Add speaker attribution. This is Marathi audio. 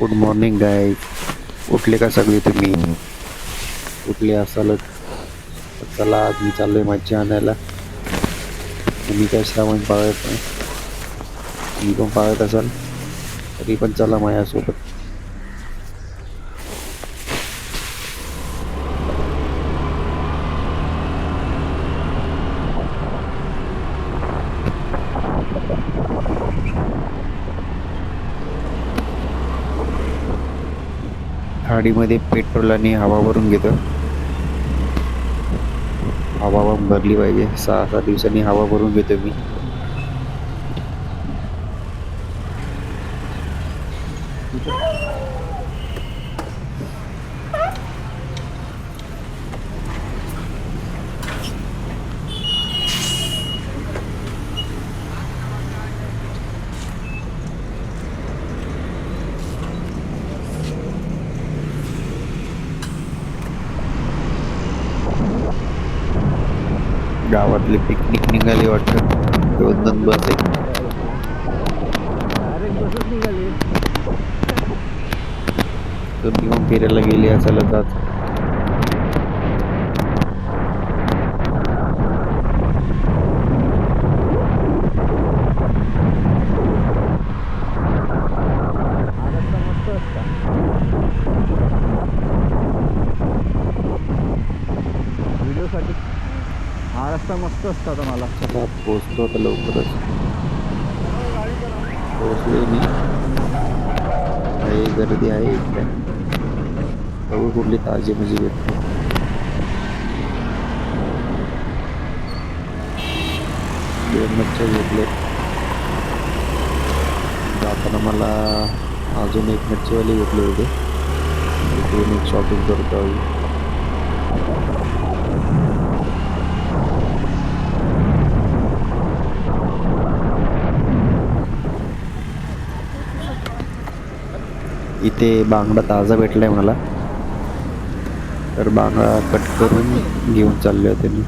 Speaker 1: गुड मॉर्निंग गाय उठले का सगळे तुम्ही? उठले असालच. तर चला आज मी चाललो आहे मच्छी आणायला. तुम्ही काय श्रावण पाळत नाही? मी पण पाळत असाल. तरी पण चला माझ्यासोबत. गाडीमध्ये पेट्रोल आणि हवा भरून घेतो. हवा भरली पाहिजे. सहा सहा दिवसांनी हवा भरून घेतो मी. गावातले पिकनिक निघाली वाटतं. दोन बस आहे. फिरायला गेले असालच आज.
Speaker 2: हा रस्ता मस्त असतो आता मला.
Speaker 1: पोचतो आता लवकरच. पोचले मी आहे गर्दी आहे इकडे. बघू कुठली ताजी म्हणजे भेटते. दोन मच्छर घेतले जाताना मला अजून एक मच्छीवाली भेटले होते. इकडून एक शॉपिंग करतो इथे बांगडा ताजा भेटला आहे मला तर बांगडा कट करून घेऊन चालले होते मी.